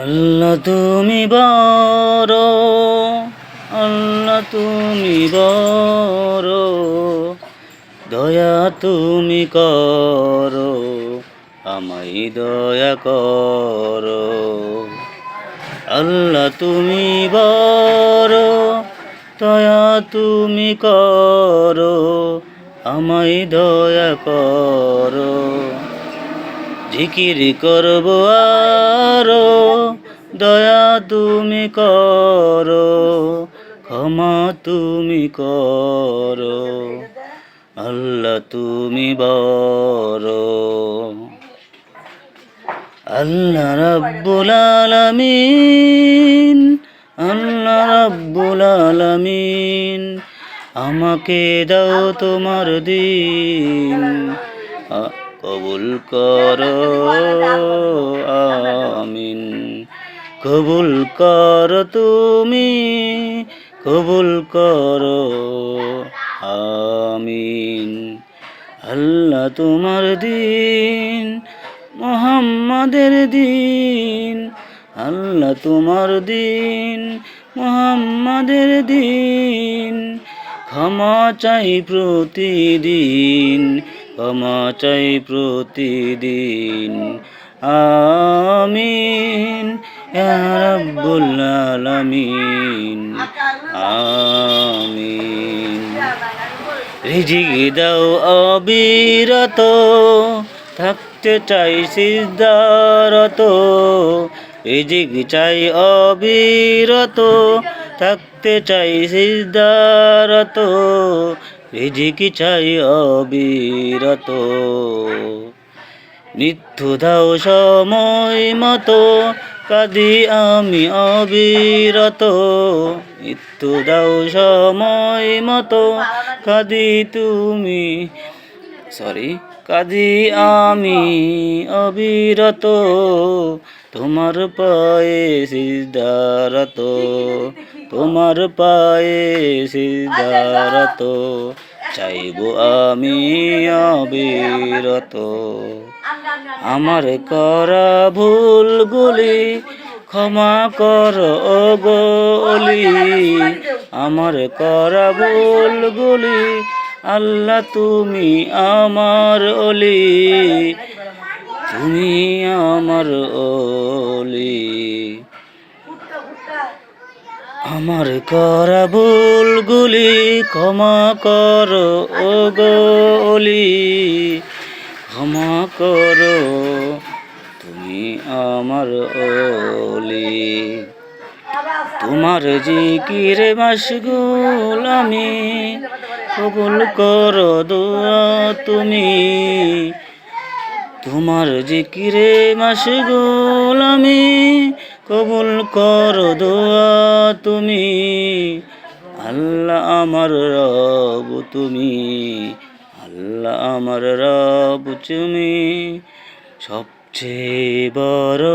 আল্লাহ তুমি বড়, আল্লাহ তুমি বড়, দয়া তুমি করো, আমায় দয়া করো। আল্লাহ তুমি বড়, দয়া তুমি করো, আমায় দয়া করো। জিকির করব আরও, দয়া তুমি করো, ক্ষমা তুমি করো, আল্লাহ তুমি বড়। আল্লাহ রাব্বুল আলামিন, আল্লাহ রাব্বুল আলামিন, আমাকে দাও তোমার দিন। কবুল করো, আমিন। কবুল কর তুমি, কবুল করো, আমিন। আল্লাহ তোমার দিন, মোহাম্মদের দিন। আল্লাহ তোমার দিন, মোহাম্মদের দিন। ক্ষমা চাই প্রতিদিন, ক্ষমা চাই প্রতিদিন। আমিন আলামিন। আমিন। রিজিক দাও অবিরত, থাকতে চাই সিদ্ধারত। রিজিক চাই অবিরত থাকতে চাই সিদ্ধারত, রিজিক চাই অবিরত। নিত্য দাও সময় মতো কাঁদি আমি অবিরত। নিত্য দাও সময় মতো কাঁদি তুমি সরি কাঁদি আমি অবিরত। তোমার পায়ে সিদ্ধারত তোমার পায়ে সিদ্ধারত, চাইব আমি অবিরত। আমার করা ভুলগুলি ক্ষমা কর গলি আমার করা ভুলগুলি আল্লাহ তুমি আমার অলি। তুমি আমার অলি। আমার করা ভুলগুলি ক্ষমা কর, ও গলি ক্ষমা করো, তুমি আমার অলি। তোমার জিকিরে মাসগুল আমি কবুল কর, দোয়া তুমি। তোমার জিকিরে মাসগুল আমি কবুল করো দোয়া তুমি। আল্লাহ আমার রব তুমি। আল্লাহ আমার রব তুমি। সবচেয়ে বড়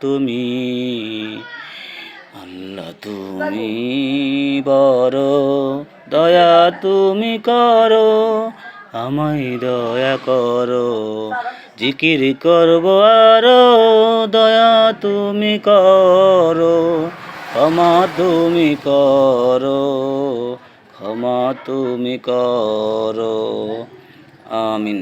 তুমি। আল্লাহ তুমি বড়, দয়া তুমি করো, আমায় দয়া করো। জিকির করব আরও দয়া তুমি করো ক্ষমা তুমি করো ক্ষমা তুমি করো। আমিন।